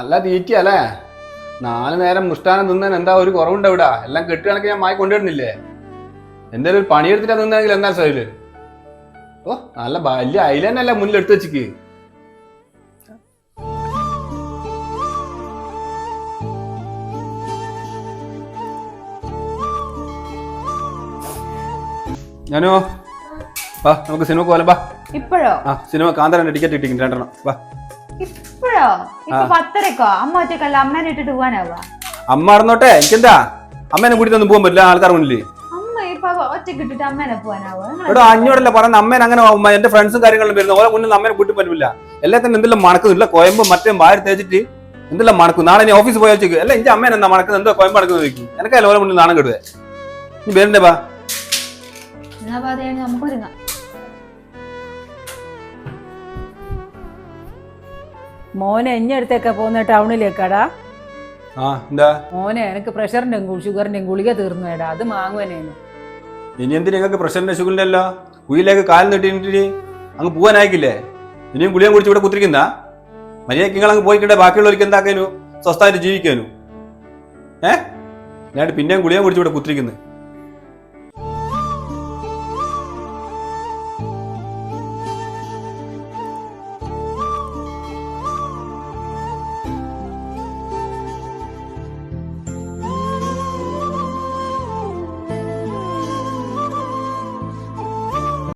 നല്ല തീറ്റയല്ലേ നാല് നേരം മുഷ്ടാനം തിന്നാൻ എന്താ ഒരു കുറവുണ്ട് ഇവിടെ എല്ലാം കെട്ടുകണക്ക് ഞാൻ മായി കൊണ്ടുവരുന്നില്ലേ? എന്തേലും ഒരു പണിയെടുത്തിട്ടാ നിന്നെങ്കിൽ എന്താ സൈൽ ഓ നല്ല വലിയ അയിലന്നല്ല മുന്നിൽ എടുത്തു വെച്ചിക്ക്. ഞാനോ? വാ നമുക്ക് സിനിമ പോലെ വാ. ഇപ്പോഴോ? ആ സിനിമ കാന്തരന്റെ ടിക്കറ്റ് കിട്ടിക്കുന്നു രണ്ടെണ്ണം. വാ. ഇപ്പോഴോ? ഇപ്പൊ പത്തരക്കോ? അമ്മ ഒറ്റക്കല്ല? അമ്മേനെ ഇട്ടിട്ട് പോവാനാവാ അമ്മ നടന്നോട്ടെ എനിക്കെന്താ? അമ്മേനെ കൂട്ടിട്ടൊന്നും പോകാൻ പറ്റില്ല. ആൾക്കാർ മുന്നിൽ അമ്മ ഇപ്പൊ ഒറ്റയ്ക്ക് ഇട്ടിട്ട് അമ്മേനെ പോവാനാവോ എടോ അഞ്ഞൂറല്ല പറയുന്ന അമ്മേനെ അങ്ങനെ ഉമ്മ, എന്റെ ഫ്രണ്ട്സും കാര്യങ്ങളും വരുന്നു. ഓരോ മുന്നിൽ അമ്മേനെ കൂട്ടി പറ്റില്ല എല്ലാത്തിനും എന്തെല്ലാം മണക്കുന്നില്ല കോയമ്പ് മറ്റേ വാരി തേച്ചിട്ട് എന്തെല്ലാം മണക്കും. നാളെ നീ ഓഫീസ് പോയാൽ വെച്ചേക്ക് അല്ല എന്റെ അമ്മേനെ എന്താ മണക്കുന്നത്? എന്തോ കോയമ്പ് മണക്കുന്നത് ചോദിക്കും. എനിക്കല്ല ഓരോ മുന്നിൽ നാണം കെടുവേ നീ വരണ്ടേ ബാ? എന്നാ നമുക്ക് ഒരുങ്ങാം. മോനെ ഇഞ്ഞടുത്തേക്കാ പോകുന്ന ടൗണിലേക്കാടാ. ആ എന്താ? മോനെ എനിക്ക് പ്രഷറിന്റെയും ഷുഗറിന്റെയും ഗുളിക തീർന്നു വേടാ അത് വാങ്ങുവാനേനു ഇനി എന്തിനാ നിങ്ങൾക്ക് പ്രഷറിന്റെ ഷുഗറിന്റെ അല്ലോ കുയിലേക്ക് കാൽ നീട്ടിട്ട് അങ്ങ് പോകാനായിക്കില്ലേ ഇനിയും ഗുളിയും കുടിച്ച് ഇവിടെ കുത്തിരിക്കുന്ന? മര്യാദയ്ക്ക് നിങ്ങൾ അങ്ങ് പോയിക്കണ്ടേ ബാക്കിയുള്ളവർക്ക് എന്താക്കാനു സ്വസ്ഥമായിട്ട് ജീവിക്കാനു. ഏ? ഞാൻ പിന്നെയും ഗുളിയും കുടിച്ച് ഇവിടെ കുത്തിരിക്കുന്നു.